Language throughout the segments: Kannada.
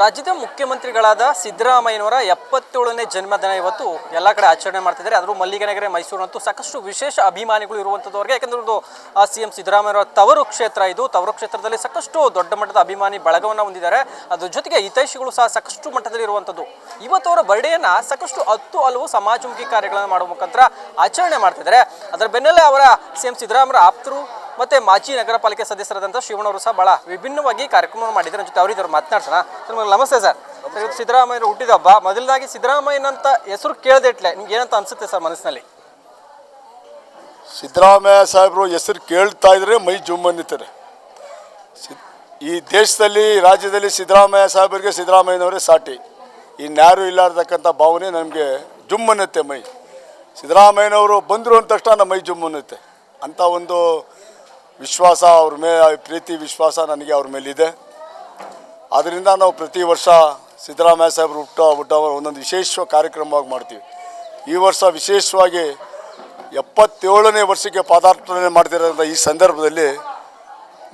ರಾಜ್ಯದ ಮುಖ್ಯಮಂತ್ರಿಗಳಾದ ಸಿದ್ದರಾಮಯ್ಯನವರ ಎಪ್ಪತ್ತೇಳನೇ ಜನ್ಮದಿನ ಇವತ್ತು ಎಲ್ಲ ಕಡೆ ಆಚರಣೆ ಮಾಡ್ತಿದ್ದಾರೆ. ಅದರ ಮಲ್ಲಿಗೆನಗರೆ, ಮೈಸೂರಿನಂತೂ ಸಾಕಷ್ಟು ವಿಶೇಷ ಅಭಿಮಾನಿಗಳು ಇರುವಂಥದ್ದವರಿಗೆ ಯಾಕಂದ್ರೆ ಇದು ಸಿ ಎಂ ಸಿದ್ದರಾಮಯ್ಯನವರ ತವರು ಕ್ಷೇತ್ರ ಇದು. ತವರು ಕ್ಷೇತ್ರದಲ್ಲಿ ಸಾಕಷ್ಟು ದೊಡ್ಡ ಮಟ್ಟದ ಅಭಿಮಾನಿ ಬಳಗವನ್ನು ಹೊಂದಿದ್ದಾರೆ. ಅದ್ರ ಜೊತೆಗೆ ಹಿತೈಷಿಗಳು ಸಹ ಸಾಕಷ್ಟು ಮಟ್ಟದಲ್ಲಿ ಇರುವಂಥದ್ದು ಇವತ್ತು ಅವರ ಬರ್ಡೇನ ಸಾಕಷ್ಟು ಹತ್ತು ಹಲವು ಸಮಾಜಮುಖಿ ಕಾರ್ಯಗಳನ್ನು ಮಾಡುವ ಮುಖಾಂತರ ಆಚರಣೆ ಮಾಡ್ತಿದ್ದಾರೆ. ಅದರ ಬೆನ್ನಲ್ಲೇ ಅವರ ಸಿ ಎಂ ಸಿದ್ದರಾಮಯ್ಯ ಆಪ್ತರು ಮತ್ತೆ ಮಾಜಿ ನಗರ ಪಾಲಿಕೆ ಸದಸ್ಯರಾದಂಥ ಶಿವಣ್ಣವರು ಸಹ ಭಾಳ ವಿಭಿನ್ನವಾಗಿ ಕಾರ್ಯಕ್ರಮ ಮಾಡಿದ್ದಾರೆ. ಜೊತೆ ಅವರಿದ್ದಾರೆ ಮಾತನಾಡ್ಸೋಣ. ಸರ್ ನಮಸ್ತೆ ಸರ್. ಸಿದ್ದರಾಮಯ್ಯರು ಹುಟ್ಟಿದ ಹಬ್ಬ. ಮೊದಲದಾಗಿ ಸಿದ್ದರಾಮಯ್ಯನಂತ ಹೆಸರು ಕೇಳ್ದೆಟ್ಲೆ. ನಿಮ್ಗೆ ಏನಂತ ಅನ್ಸುತ್ತೆ ಸರ್ ಮನಸ್ಸಿನಲ್ಲಿ? ಸಿದ್ದರಾಮಯ್ಯ ಸಾಹೇಬರು ಹೆಸರು ಕೇಳ್ತಾ ಇದ್ರೆ ಮೈ ಜುಮ್ ಅನ್ನುತ್ತಾರೆ. ಸಿ- ಈ ದೇಶದಲ್ಲಿ ರಾಜ್ಯದಲ್ಲಿ ಸಿದ್ದರಾಮಯ್ಯ ಸಾಹೇಬರಿಗೆ ಸಿದ್ದರಾಮಯ್ಯನವರೇ ಸಾಟಿ. ಇನ್ಯಾರು ಇಲ್ಲಾರ್ದಕ್ಕಂಥ ಭಾವನೆ ನಮಗೆ ಜುಮ್ಮನ್ನುತ್ತೆ ಮೈ. ಸಿದ್ದರಾಮಯ್ಯನವರು ಬಂದರು ಅಂದ ತಕ್ಷಣ ನಮ್ಮ ಮೈ ಜುಮ್ಮನ್ನುತ್ತೆ ಅಂಥ ಒಂದು ವಿಶ್ವಾಸ ಅವ್ರ ಮೇಲೆ ಪ್ರೀತಿ ವಿಶ್ವಾಸ ನನಗೆ ಅವ್ರ ಮೇಲಿದೆ. ಆದ್ದರಿಂದ ನಾವು ಪ್ರತಿ ವರ್ಷ ಸಿದ್ದರಾಮಯ್ಯ ಸಾಹೇಬರು ಹುಟ್ಟ ಹುಟ್ಟ ಒಂದೊಂದು ವಿಶೇಷ ಕಾರ್ಯಕ್ರಮವಾಗಿ ಮಾಡ್ತೀವಿ. ಈ ವರ್ಷ ವಿಶೇಷವಾಗಿ ಎಪ್ಪತ್ತೇಳನೇ ವರ್ಷಕ್ಕೆ ಪಾದಾರ್ಪಣೆ ಮಾಡ್ತಿರೋಂಥ ಈ ಸಂದರ್ಭದಲ್ಲಿ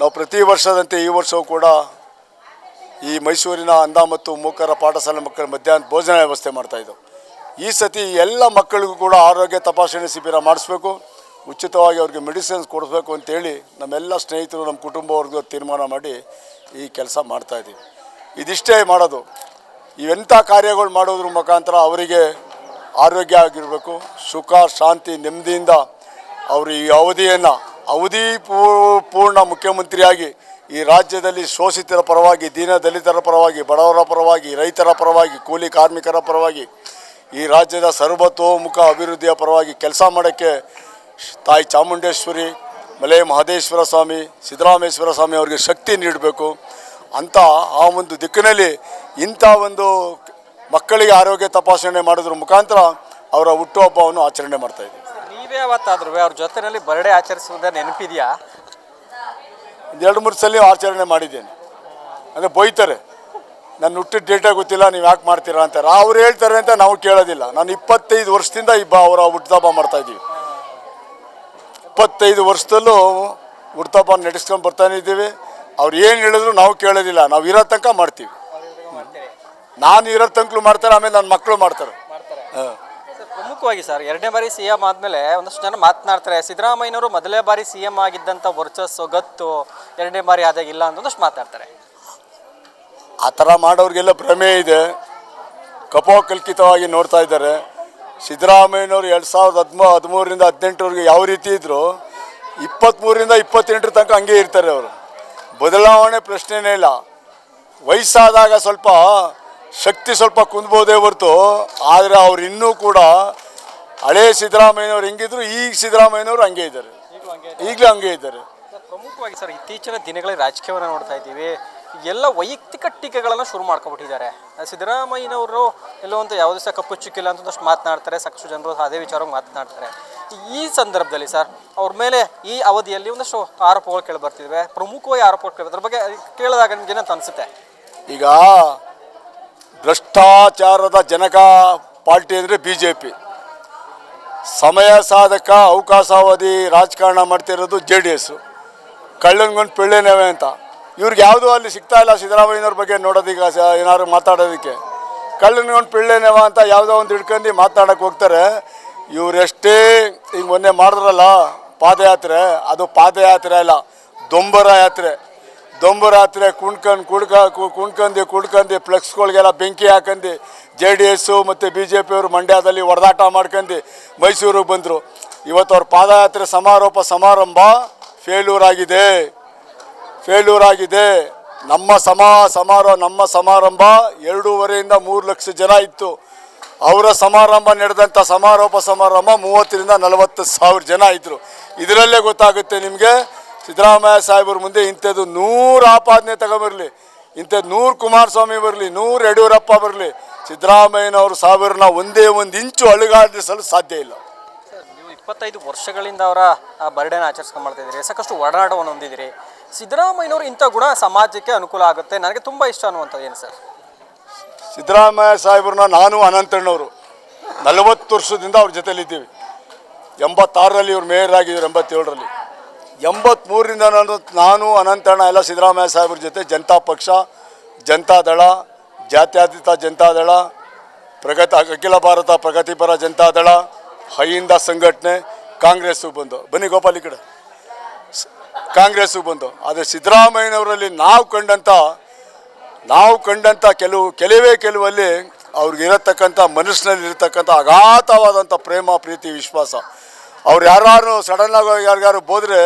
ನಾವು ಪ್ರತಿ ವರ್ಷದಂತೆ ಈ ವರ್ಷವೂ ಕೂಡ ಈ ಮೈಸೂರಿನ ಅಂಧ ಮತ್ತು ಮೂಕರ ಪಾಠಶಾಲೆ ಮಕ್ಕಳ ಮಧ್ಯಾಹ್ನ ಭೋಜನ ವ್ಯವಸ್ಥೆ ಮಾಡ್ತಾಯಿದ್ದೆವು ಈ ಸತಿ ಎಲ್ಲ ಮಕ್ಕಳಿಗೂ ಕೂಡ ಆರೋಗ್ಯ ತಪಾಸಣೆ ಶಿಬಿರ ಮಾಡಿಸ್ಬೇಕು. ಉಚಿತವಾಗಿ ಅವ್ರಿಗೆ ಮೆಡಿಸಿನ್ಸ್ ಕೊಡಿಸ್ಬೇಕು ಅಂತೇಳಿ ನಮ್ಮೆಲ್ಲ ಸ್ನೇಹಿತರು ನಮ್ಮ ಕುಟುಂಬವ್ರಿಗೂ ತೀರ್ಮಾನ ಮಾಡಿ ಈ ಕೆಲಸ ಮಾಡ್ತಾಯಿದ್ದೀವಿ ಇದಿಷ್ಟೇ ಮಾಡೋದು. ಇವೆಂಥ ಕಾರ್ಯಗಳು ಮಾಡೋದ್ರ ಮುಖಾಂತರ ಅವರಿಗೆ ಆರೋಗ್ಯ ಆಗಿರಬೇಕು, ಸುಖ, ಶಾಂತಿ, ನೆಮ್ಮದಿಯಿಂದ ಅವರು ಈ ಅವಧಿಯನ್ನು ಅವಧಿ ಪೂರ್ಣ ಮುಖ್ಯಮಂತ್ರಿಯಾಗಿ ಈ ರಾಜ್ಯದಲ್ಲಿ ಶೋಷಿತರ ಪರವಾಗಿ, ದೀನ ದಲಿತರ ಪರವಾಗಿ, ಬಡವರ ಪರವಾಗಿ, ರೈತರ ಪರವಾಗಿ, ಕೂಲಿ ಕಾರ್ಮಿಕರ ಪರವಾಗಿ, ಈ ರಾಜ್ಯದ ಸರ್ವತೋಮುಖ ಅಭಿವೃದ್ಧಿಯ ಪರವಾಗಿ ಕೆಲಸ ಮಾಡೋಕ್ಕೆ ತಾಯಿ ಚಾಮುಂಡೇಶ್ವರಿ ಮಲೆ ಮಹದೇಶ್ವರ ಸ್ವಾಮಿ ಸಿದ್ದರಾಮೇಶ್ವರ ಸ್ವಾಮಿ ಅವರಿಗೆ ಶಕ್ತಿ ನೀಡಬೇಕು. ಅಂತ ಆ ಒಂದು ದಿಕ್ಕಿನಲ್ಲಿ ಇಂಥ ಒಂದು ಮಕ್ಕಳಿಗೆ ಆರೋಗ್ಯ ತಪಾಸಣೆ ಮಾಡೋದ್ರ ಮುಖಾಂತರ ಅವರ ಹುಟ್ಟುಹಬ್ಬವನ್ನು ಆಚರಣೆ ಮಾಡ್ತಾ ಇದ್ದೀವಿ. ನೀವೇ ಅವತ್ತಾದ್ರು ಅವ್ರ ಜೊತೆಯಲ್ಲಿ ಬರ್ಡೇ ಆಚರಿಸುವುದ ನೆನಪಿದೆಯಾ? ಒಂದು ಎರಡು ಮೂರು ಸಲ ಆಚರಣೆ ಮಾಡಿದ್ದೇನೆ. ಅಂದರೆ ಬೈತಾರೆ. ನನ್ನ ಹುಟ್ಟಿದ ಡೇಟೇ ಗೊತ್ತಿಲ್ಲ ನೀವು ಯಾಕೆ ಮಾಡ್ತೀರಾ ಅಂತಾರೆ ಅವ್ರು ಹೇಳ್ತಾರೆ ಅಂತ ನಾವು ಕೇಳೋದಿಲ್ಲ. ನಾನು ಇಪ್ಪತ್ತೈದು ವರ್ಷದಿಂದ ಇಬ್ಬ ಅವರ ಹುಟ್ಟುಹಬ್ಬ ಮಾಡ್ತಾ ಇದ್ದೀವಿ. ಇಪ್ಪತ್ತೈದು ವರ್ಷದಲ್ಲೂ ಹುಟ್ಟುಹಬ್ಬ ನಡೆಸ್ಕೊಂಡು ಬರ್ತಾನೆ ಇದ್ದೀವಿ. ಅವ್ರು ಏನು ಹೇಳಿದ್ರು ನಾವು ಕೇಳೋದಿಲ್ಲ. ನಾವು ಇರೋ ತನಕ ಮಾಡ್ತೀವಿ. ನಾನು ಇರೋ ತನಕಲು ಮಾಡ್ತಾರೆ ಆಮೇಲೆ ನನ್ನ ಮಕ್ಕಳು ಮಾಡ್ತಾರೆ. ಹಾಂ. ಸರ್, ಪ್ರಮುಖವಾಗಿ ಸರ್ ಎರಡನೇ ಬಾರಿ ಸಿ ಎಂ ಆದಮೇಲೆ ಒಂದಷ್ಟು ಜನ ಮಾತನಾಡ್ತಾರೆ ಸಿದ್ದರಾಮಯ್ಯನವರು ಮೊದಲೇ ಬಾರಿ ಸಿ ಎಂ ಆಗಿದ್ದಂಥ ವರ್ಚಸ್ಸು ಗತ್ತು ಎರಡನೇ ಬಾರಿ ಆದಾಗಿಲ್ಲ ಅಂತ ಒಂದಷ್ಟು ಮಾತಾಡ್ತಾರೆ. ಆ ಥರ ಮಾಡೋರಿಗೆಲ್ಲ ಭ್ರಮೆ ಇದೆ. ಕಪೋಕಲ್ಕಿತವಾಗಿ ನೋಡ್ತಾ ಇದ್ದಾರೆ. ಸಿದ್ದರಾಮಯ್ಯನವರು ಎರಡು ಸಾವಿರದ ಹದಿಮೂ ಹದಿಮೂರರಿಂದ ಹದಿನೆಂಟರವರೆಗೆ ಯಾವ ರೀತಿ ಇದ್ದರು ಇಪ್ಪತ್ತ್ಮೂರರಿಂದ ಇಪ್ಪತ್ತೆಂಟರ ತನಕ ಹಂಗೆ ಇರ್ತಾರೆ ಅವರು. ಬದಲಾವಣೆ ಪ್ರಶ್ನೆನೇ ಇಲ್ಲ. ವಯಸ್ಸಾದಾಗ ಸ್ವಲ್ಪ ಶಕ್ತಿ ಸ್ವಲ್ಪ ಕುಂದ್ಬೋದೇ ಹೊರತು, ಆದರೆ ಅವ್ರು ಇನ್ನೂ ಕೂಡ ಹಳೇ ಸಿದ್ದರಾಮಯ್ಯನವ್ರು ಹೆಂಗಿದ್ರು, ಈಗ ಸಿದ್ದರಾಮಯ್ಯನವರು ಹಂಗೆ ಇದ್ದಾರೆ. ಈಗಲೂ ಹಂಗೆ ಇದ್ದಾರೆ. ಪ್ರಮುಖವಾಗಿ ಸರ್, ಇತ್ತೀಚಿನ ದಿನಗಳಲ್ಲಿ ರಾಜಕೀಯವನ್ನು ನೋಡ್ತಾ ಇದ್ದೀವಿ. ಎಲ್ಲ ವೈಯಕ್ತಿಕ ಟೀಕೆಗಳನ್ನು ಶುರು ಮಾಡ್ಕೊಬಿಟ್ಟಿದ್ದಾರೆ. ಸಿದ್ದರಾಮಯ್ಯನವರು ಎಲ್ಲೋ ಅಂತ ಯಾವುದೇ ಸಹ ಕಪ್ಪು ಚುಕ್ಕಿಲ್ಲ ಅಂತ ಒಂದಷ್ಟು ಮಾತನಾಡ್ತಾರೆ, ಸಾಕಷ್ಟು ಜನರು ಅದೇ ವಿಚಾರವಾಗಿ ಮಾತನಾಡ್ತಾರೆ. ಈ ಸಂದರ್ಭದಲ್ಲಿ ಸರ್, ಅವ್ರ ಮೇಲೆ ಈ ಅವಧಿಯಲ್ಲಿ ಒಂದಷ್ಟು ಆರೋಪಗಳು ಕೇಳಿ ಬರ್ತಿದ್ವೆ ಪ್ರಮುಖವಾಗಿ ಆರೋಪಗಳು ಕೇಳಿ ಅದ್ರ ಬಗ್ಗೆ ಕೇಳಿದಾಗ ನಿಮ್ಗೆ ಏನಂತ ಅನಿಸುತ್ತೆ? ಈಗ ಭ್ರಷ್ಟಾಚಾರದ ಜನಕ ಪಾರ್ಟಿ ಅಂದರೆ ಬಿ ಜೆ ಪಿ ಸಮಯ ಸಾಧಕ ಅವಕಾಶಾವಧಿ ರಾಜಕಾರಣ ಮಾಡ್ತಿರೋದು ಜೆ ಡಿ ಎಸ್ಸು ಕಳ್ಳನ್ಗೊಂದು ಪಿಳ್ಳೆನವೆ ಅಂತ. ಇವ್ರಿಗೆ ಯಾವುದೂ ಅಲ್ಲಿ ಸಿಗ್ತಾ ಇಲ್ಲ ಸಿದ್ದರಾಮಯ್ಯನವ್ರ ಬಗ್ಗೆ ನೋಡೋದೀಗ ಏನಾದ್ರು ಮಾತಾಡೋದಕ್ಕೆ. ಕಳ್ಳನ್ಗೊಂದು ಪಿಳ್ಳೆನೇವ ಅಂತ ಯಾವುದೋ ಒಂದು ಹಿಡ್ಕೊಂಡು ಮಾತಾಡೋಕೆ ಹೋಗ್ತಾರೆ. ಇವರೆಷ್ಟೇ ಈಗ ಮೊನ್ನೆ ಮಾಡಿದ್ರಲ್ಲ ಪಾದಯಾತ್ರೆ, ಅದು ಪಾದಯಾತ್ರೆ ಅಲ್ಲ, ದೊಂಬರ ಯಾತ್ರೆ. ದೊಂಬರ ಯಾತ್ರೆ ಕುಣ್ಕಂಡು ಕುಡ್ಕ ಕು- ಕುಣ್ಕಂದು, ಕುಡ್ಕಂದು, ಫ್ಲೆಕ್ಸ್ಗಳಿಗೆಲ್ಲ ಬೆಂಕಿ ಹಾಕಂದು, ಜೆ ಡಿ ಎಸ್ಸು ಮತ್ತು ಬಿ ಜೆ ಪಿಯವರು ಮಂಡ್ಯದಲ್ಲಿ ಹೊಡೆದಾಟ ಮಾಡ್ಕಂಡು ಮೈಸೂರಿಗೆ ಬಂದರು. ಇವತ್ತು ಅವ್ರ ಪಾದಯಾತ್ರೆ ಸಮಾರೋಪ ಸಮಾರಂಭ ಫೇಲ್ಯೂರ್ ಆಗಿದೆ ಫೇಲ್ಯೂರ್ ಆಗಿದೆ ನಮ್ಮ ಸಮ ಸಮಾರೋಹ ನಮ್ಮ ಸಮಾರಂಭ ಎರಡೂವರೆಯಿಂದ ಮೂರು ಲಕ್ಷ ಜನ ಇತ್ತು. ಅವರ ಸಮಾರಂಭ ನಡೆದಂಥ ಸಮಾರೋಪ ಸಮಾರಂಭ ಮೂವತ್ತರಿಂದ ನಲವತ್ತು ಸಾವಿರ ಜನ ಇದ್ದರು ಇದರಲ್ಲೇ ಗೊತ್ತಾಗುತ್ತೆ ನಿಮಗೆ, ಸಿದ್ದರಾಮಯ್ಯ ಸಾಹೇಬ್ರ ಮುಂದೆ ಇಂಥದ್ದು ನೂರು ಆಪಾದನೆ ತಗೊಂಬರಲಿ, ಇಂಥದ್ದು ನೂರು ಕುಮಾರಸ್ವಾಮಿ ಬರಲಿ, ನೂರು ಯಡಿಯೂರಪ್ಪ ಬರಲಿ, ಸಿದ್ದರಾಮಯ್ಯನವರು ಸಾವಿರನ ಒಂದೇ ಒಂದು ಇಂಚು ಅಳುಗಾಡಿಸಲು ಸಾಧ್ಯ ಇಲ್ಲ. ಇಪ್ಪತ್ತೈದು ವರ್ಷಗಳಿಂದ ಅವರ ಬರ್ಡೇನ ಆಚರಿಸ್ಕೊಂಡು ಮಾಡ್ತಾ ಇದ್ದೀರಿ. ಸಾಕಷ್ಟು ಒಡನಾಟವನ್ನು ಹೊಂದಿದ್ದೀರಿ. ಸಿದ್ದರಾಮಯ್ಯನವರು ಇಂಥ ಗುಣ ಸಮಾಜಕ್ಕೆ ಅನುಕೂಲ ಆಗುತ್ತೆ. ನನಗೆ ತುಂಬ ಇಷ್ಟ ಅನ್ನುವಂಥದ್ದು ಏನು ಸರ್? ಸಿದ್ದರಾಮಯ್ಯ ಸಾಹೇಬ್ರನ್ನ ನಾನು ಅನಂತಣ್ಣವರು. ನಲವತ್ತು ವರ್ಷದಿಂದ ಅವ್ರ ಜೊತೆಲಿದ್ದೀವಿ. ಎಂಬತ್ತಾರರಲ್ಲಿ ಇವ್ರು ಮೇಯರ್ ಆಗಿದ್ರು, ಎಂಬತ್ತೇಳರಲ್ಲಿ. ಎಂಬತ್ತ್ಮೂರರಿಂದ ನಾನು ನಾನು, ಅನಂತಣ್ಣ ಎಲ್ಲ ಸಿದ್ದರಾಮಯ್ಯ ಸಾಹೇಬ್ರ ಜೊತೆ ಜನತಾ ಪಕ್ಷ, ಜನತಾ ದಳ, ಜಾತ್ಯತೀತ ಜನತಾದಳ ಪ್ರಗತಿ, ಅಖಿಲ ಭಾರತ ಪ್ರಗತಿಪರ ಜನತಾದಳ ಹೈಯಿಂದ ಸಂಘಟನೆ, ಕಾಂಗ್ರೆಸ್ಸು ಬಂದು. ಬನ್ನಿ ಗೋಪಾಲ್ ಕಡೆ. ಕಾಂಗ್ರೆಸ್ಸು ಬಂದು. ಆದರೆ ಸಿದ್ದರಾಮಯ್ಯನವರಲ್ಲಿ ನಾವು ಕಂಡಂಥ ನಾವು ಕಂಡಂಥ ಕೆಲವು, ಕೆಲವೇ ಕೆಲವಲ್ಲಿ ಅವ್ರಿಗಿರತಕ್ಕಂಥ ಮನಸ್ಸಿನಲ್ಲಿ ಇರತಕ್ಕಂಥ ಅಗಾಧವಾದಂಥ ಪ್ರೇಮ, ಪ್ರೀತಿ, ವಿಶ್ವಾಸ. ಅವ್ರು ಯಾರು ಸಡನ್ನಾಗಿ ಯಾರಿಗಾರು ಬೋದ್ರೆ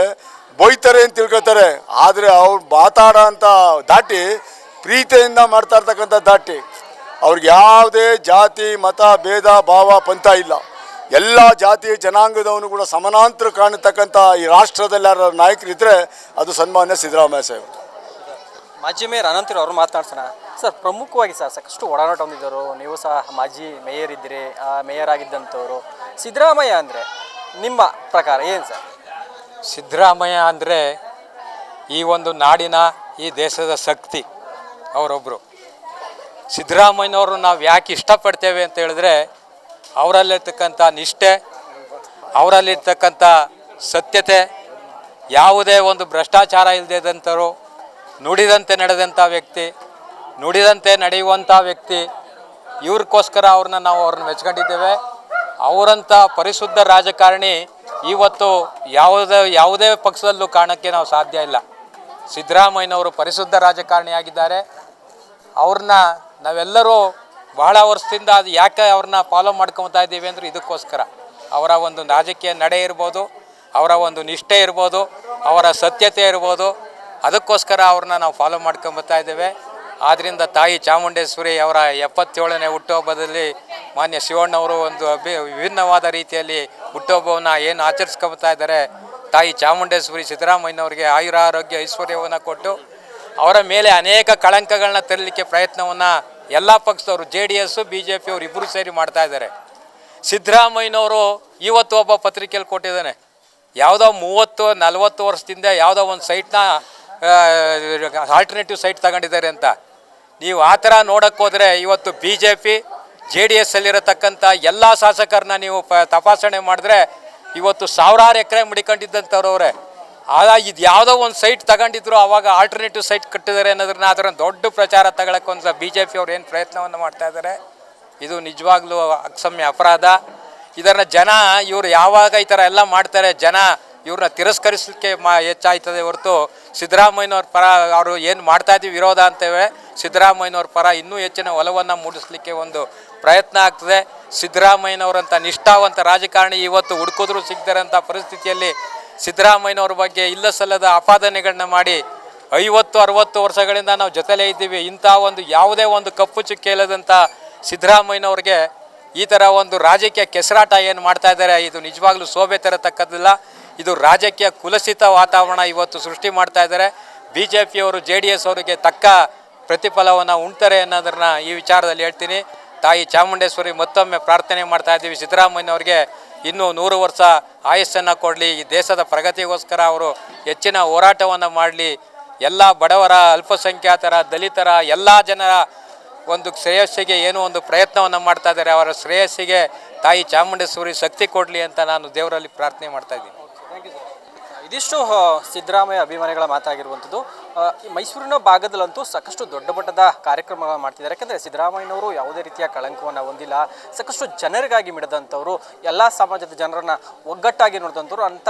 ಬೈತಾರೆ ಅಂತ ತಿಳ್ಕೊತಾರೆ ಆದರೆ ಅವ್ರು ಮಾತಾಡೋ ಅಂಥ ದಾಟಿ, ಪ್ರೀತಿಯಿಂದ ಮಾಡ್ತಾ ಇರ್ತಕ್ಕಂಥ ದಾಟಿ, ಅವ್ರಿಗೆ ಯಾವುದೇ ಜಾತಿ, ಮತ, ಭೇದ, ಭಾವ, ಪಂಥ ಇಲ್ಲ. ಎಲ್ಲ ಜಾತಿ ಜನಾಂಗದವನು ಕೂಡ ಸಮಾನಾಂತರ ಕಾಣತಕ್ಕಂಥ ಈ ರಾಷ್ಟ್ರದಲ್ಲಿ ಯಾರು ನಾಯಕರಿದ್ದರೆ ಅದು ಸನ್ಮಾನ್ಯ ಸಿದ್ದರಾಮಯ್ಯ ಸಾಹೇಬ್. ಮಾಜಿ ಮೇಯರ್ ಅನಂತರು ಅವರು ಮಾತನಾಡ್ಸೋಣ ಸರ್ ಪ್ರಮುಖವಾಗಿ ಸರ್ ಸಾಕಷ್ಟು ಒಡನಾಟ ಹೊಂದಿದ್ದರು ನೀವು ಸಹ ಮಾಜಿ ಮೇಯರ್ ಇದ್ದೀರಿ ಆ, ಮೇಯರ್ ಆಗಿದ್ದಂಥವ್ರು. ಸಿದ್ದರಾಮಯ್ಯ ಅಂದರೆ ನಿಮ್ಮ ಪ್ರಕಾರ ಏನು ಸರ್? ಸಿದ್ದರಾಮಯ್ಯ ಅಂದರೆ ಈ ಒಂದು ನಾಡಿನ ಈ ದೇಶದ ಶಕ್ತಿ ಅವರೊಬ್ಬರು ಸಿದ್ದರಾಮಯ್ಯನವರು ನಾವು ಯಾಕೆ ಇಷ್ಟಪಡ್ತೇವೆ ಅಂತ ಹೇಳಿದ್ರೆ ಅವರಲ್ಲಿರ್ತಕ್ಕಂಥ ನಿಷ್ಠೆ, ಅವರಲ್ಲಿರ್ತಕ್ಕಂಥ ಸತ್ಯತೆ, ಯಾವುದೇ ಒಂದು ಭ್ರಷ್ಟಾಚಾರ ಇಲ್ಲದಂಥವ್ರು ನುಡಿದಂತೆ ನಡೆದಂಥ ವ್ಯಕ್ತಿ, ನುಡಿದಂತೆ ನಡೆಯುವಂಥ ವ್ಯಕ್ತಿ, ಇವ್ರಿಗೋಸ್ಕರ ಅವ್ರನ್ನ ನಾವು ಅವ್ರನ್ನ ಮೆಚ್ಕೊಂಡಿದ್ದೇವೆ. ಅವರಂಥ ಪರಿಶುದ್ಧ ರಾಜಕಾರಣಿ ಇವತ್ತು ಯಾವುದೇ ಯಾವುದೇ ಪಕ್ಷದಲ್ಲೂ ಕಾಣೋಕ್ಕೆ ನಾವು ಸಾಧ್ಯ ಇಲ್ಲ. ಸಿದ್ದರಾಮಯ್ಯನವರು ಪರಿಶುದ್ಧ ರಾಜಕಾರಣಿಯಾಗಿದ್ದಾರೆ ಅವ್ರನ್ನ ನಾವೆಲ್ಲರೂ ಬಹಳ ವರ್ಷದಿಂದ ಅದು ಯಾಕೆ ಅವ್ರನ್ನ ಫಾಲೋ ಮಾಡ್ಕೊತಾ ಇದ್ದೀವಿ ಅಂದರೆ ಇದಕ್ಕೋಸ್ಕರ. ಅವರ ಒಂದು ರಾಜಕೀಯ ನಡೆ ಇರ್ಬೋದು, ಅವರ ಒಂದು ನಿಷ್ಠೆ ಇರ್ಬೋದು, ಅವರ ಸತ್ಯತೆ ಇರ್ಬೋದು, ಅದಕ್ಕೋಸ್ಕರ ಅವ್ರನ್ನ ನಾವು ಫಾಲೋ ಮಾಡ್ಕೊಂಬತ್ತಾ ಇದ್ದೇವೆ. ಆದ್ದರಿಂದ ತಾಯಿ ಚಾಮುಂಡೇಶ್ವರಿ ಅವರ ಎಪ್ಪತ್ತೇಳನೇ ಹುಟ್ಟುಹಬ್ಬದಲ್ಲಿ ಮಾನ್ಯ ಶಿವಣ್ಣವರು ಒಂದು ಅಭಿ, ವಿಭಿನ್ನವಾದ ರೀತಿಯಲ್ಲಿ ಹುಟ್ಟುಹಬ್ಬವನ್ನು ಏನು ಆಚರಿಸ್ಕೊಳ್ತಾ ಇದ್ದಾರೆ, ತಾಯಿ ಚಾಮುಂಡೇಶ್ವರಿ ಸಿದ್ದರಾಮಯ್ಯನವರಿಗೆ ಆಯುರಾರೋಗ್ಯ ಐಶ್ವರ್ಯವನ್ನು ಕೊಟ್ಟು, ಅವರ ಮೇಲೆ ಅನೇಕ ಕಳಂಕಗಳನ್ನ ತರಲಿಕ್ಕೆ ಪ್ರಯತ್ನವನ್ನು ಎಲ್ಲ ಪಕ್ಷದವರು J D S B J ಪಿಯವರು ಇಬ್ಬರು ಸೇರಿ ಮಾಡ್ತಾ ಇದ್ದಾರೆ. ಸಿದ್ದರಾಮಯ್ಯನವರು ಇವತ್ತು ಒಬ್ಬ ಪತ್ರಿಕೆಯಲ್ಲಿ ಕೊಟ್ಟಿದ್ದಾನೆ. ಯಾವುದೋ ಮೂವತ್ತು, ನಲವತ್ತು ವರ್ಷದಿಂದ ಯಾವುದೋ ಒಂದು ಸೈಟ್ನ ಆಲ್ಟರ್ನೇಟಿವ್ ಸೈಟ್ ತಗೊಂಡಿದ್ದಾರೆ ಅಂತ. ನೀವು ಆ ಥರ ನೋಡೋಕ್ಕೋದ್ರೆ ಇವತ್ತು B J P J D S ಅಲ್ಲಿರತಕ್ಕಂಥ ಎಲ್ಲ ಶಾಸಕರನ್ನ ನೀವು ತಪಾಸಣೆ ಮಾಡಿದ್ರೆ ಇವತ್ತು ಸಾವಿರಾರು ಎಕರೆ ಮಡಿಕೊಂಡಿದ್ದಂಥವ್ರು ಆಗ ಇದು ಯಾವುದೋ ಒಂದು ಸೈಟ್ ತಗೊಂಡಿದ್ರು, ಅವಾಗ ಆಲ್ಟರ್ನೇಟಿವ್ ಸೈಟ್ ಕಟ್ಟಿದ್ದಾರೆ ಅನ್ನೋದನ್ನ ಅದರ ದೊಡ್ಡ ಪ್ರಚಾರ ತಗೊಳಕ್ಕೆ ಒಂದು ಬಿ ಜೆ ಪಿಯವ್ರು ಏನು ಪ್ರಯತ್ನವನ್ನು ಮಾಡ್ತಾ ಇದ್ದಾರೆ ಇದು ನಿಜವಾಗ್ಲೂ ಅಕ್ಷಮ್ಯ ಅಪರಾಧ. ಇದನ್ನು ಜನ ಇವರು ಯಾವಾಗ ಈ ಥರ ಎಲ್ಲ ಮಾಡ್ತಾರೆ, ಜನ ಇವ್ರನ್ನ ತಿರಸ್ಕರಿಸಲಿಕ್ಕೆ ಮಾ ಹೆಚ್ಚಾಯ್ತದೆ ಹೊರತು ಸಿದ್ದರಾಮಯ್ಯನವ್ರ ಪರ ಅವರು ಏನು ಮಾಡ್ತಾ ಇದ್ದೀವಿ ವಿರೋಧ ಅಂತೇವೆ, ಸಿದ್ದರಾಮಯ್ಯನವ್ರ ಪರ ಇನ್ನೂ ಹೆಚ್ಚಿನ ಒಲವನ್ನು ಮೂಡಿಸಲಿಕ್ಕೆ ಒಂದು ಪ್ರಯತ್ನ ಆಗ್ತದೆ. ಸಿದ್ದರಾಮಯ್ಯನವರಂಥ ನಿಷ್ಠಾವಂತ ರಾಜಕಾರಣಿ ಇವತ್ತು ಹುಡುಕಿದ್ರು ಸಿಗ್ತಾರಂಥ ಪರಿಸ್ಥಿತಿಯಲ್ಲಿ ಸಿದ್ದರಾಮಯ್ಯನವ್ರ ಬಗ್ಗೆ ಇಲ್ಲ ಸಲ್ಲದ ಆಪಾದನೆಗಳನ್ನ ಮಾಡಿ ಐವತ್ತು, ಅರವತ್ತು ವರ್ಷಗಳಿಂದ ನಾವು ಜೊತೆಲೇ ಇದ್ದೀವಿ. ಇಂಥ ಒಂದು ಯಾವುದೇ ಒಂದು ಕಪ್ಪು ಚುಕ್ಕಿ ಇಲ್ಲದಂಥ ಸಿದ್ದರಾಮಯ್ಯನವ್ರಿಗೆ ಈ ಥರ ಒಂದು ರಾಜಕೀಯ ಕೆಸರಾಟ ಏನು ಮಾಡ್ತಾ ಇದ್ದಾರೆ, ಇದು ನಿಜವಾಗ್ಲೂ ಶೋಭೆ ತರತಕ್ಕದ್ದಿಲ್ಲ ಇದು ರಾಜಕೀಯ ಕುಲಸಿತ ವಾತಾವರಣ ಇವತ್ತು ಸೃಷ್ಟಿ ಮಾಡ್ತಾ ಇದ್ದಾರೆ. ಬಿ ಜೆ ಪಿಯವರು ಜೆ ಡಿ ಎಸ್ ಅವರಿಗೆ ತಕ್ಕ ಪ್ರತಿಫಲವನ್ನು, ಉಣ್ತಾರೆ ಅನ್ನೋದನ್ನ ಈ ವಿಚಾರದಲ್ಲಿ ಹೇಳ್ತೀನಿ. ತಾಯಿ ಚಾಮುಂಡೇಶ್ವರಿ ಮತ್ತೊಮ್ಮೆ ಪ್ರಾರ್ಥನೆ ಮಾಡ್ತಾ ಇದ್ದೀವಿ. ಸಿದ್ದರಾಮಯ್ಯನವ್ರಿಗೆ ಇನ್ನೂ ನೂರು ವರ್ಷ ಆಯಸ್ಸನ್ನು ಕೊಡಲಿ, ಈ ದೇಶದ ಪ್ರಗತಿಗೋಸ್ಕರ ಅವರು ಹೆಚ್ಚಿನ ಹೋರಾಟವನ್ನು ಮಾಡಲಿ. ಎಲ್ಲ ಬಡವರ, ಅಲ್ಪಸಂಖ್ಯಾತರ, ದಲಿತರ, ಎಲ್ಲ ಜನರ ಒಂದು ಶ್ರೇಯಸ್ಸಿಗೆ ಏನೋ ಒಂದು ಪ್ರಯತ್ನವನ್ನು ಮಾಡ್ತಾ ಇದ್ದಾರೆ. ಅವರ ಶ್ರೇಯಸ್ಸಿಗೆ ತಾಯಿ ಚಾಮುಂಡೇಶ್ವರಿ ಶಕ್ತಿ ಕೊಡಲಿ ಅಂತ ನಾನು ದೇವರಲ್ಲಿ ಪ್ರಾರ್ಥನೆ ಮಾಡ್ತಾ ಇದ್ದೀನಿ. ಇದಿಷ್ಟು ಸಿದ್ದರಾಮಯ್ಯ ಅಭಿಮಾನಿಗಳ ಮಾತಾಗಿರುವಂಥದ್ದು. ಮೈಸೂರಿನ ಭಾಗದಲ್ಲಂತೂ ಸಾಕಷ್ಟು ದೊಡ್ಡ ಮಟ್ಟದ ಕಾರ್ಯಕ್ರಮಗಳನ್ನು ಮಾಡ್ತಿದ್ದಾರೆ. ಯಾಕಂದರೆ ಸಿದ್ದರಾಮಯ್ಯನವರು ಯಾವುದೇ ರೀತಿಯ ಕಳಂಕವನ್ನು ಹೊಂದಿಲ್ಲ. ಸಾಕಷ್ಟು ಜನರಿಗಾಗಿ ಮಿಡಿದಂಥವ್ರು, ಎಲ್ಲ ಸಮಾಜದ ಜನರನ್ನು ಒಗ್ಗಟ್ಟಾಗಿ ನೋಡಿದಂಥವ್ರು, ಅಂಥ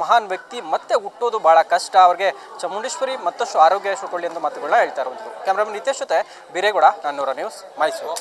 ಮಹಾನ್ ವ್ಯಕ್ತಿ ಮತ್ತೆ ಹುಟ್ಟೋದು ಭಾಳ ಕಷ್ಟ. ಅವ್ರಿಗೆ ಚಾಮುಂಡೇಶ್ವರಿ ಮತ್ತಷ್ಟು ಆರೋಗ್ಯ ಅಂತ ಮಾತುಗಳನ್ನ ಹೇಳ್ತಾ ಇರುವಂಥದ್ದು. ಕ್ಯಾಮ್ರಾಮನ್ ನಿತೇಶ್ ಜೊತೆ ಬೀರೇಗೌಡ, ನಾನ್ನೂರ ನ್ಯೂಸ್ ಮೈಸೂರು.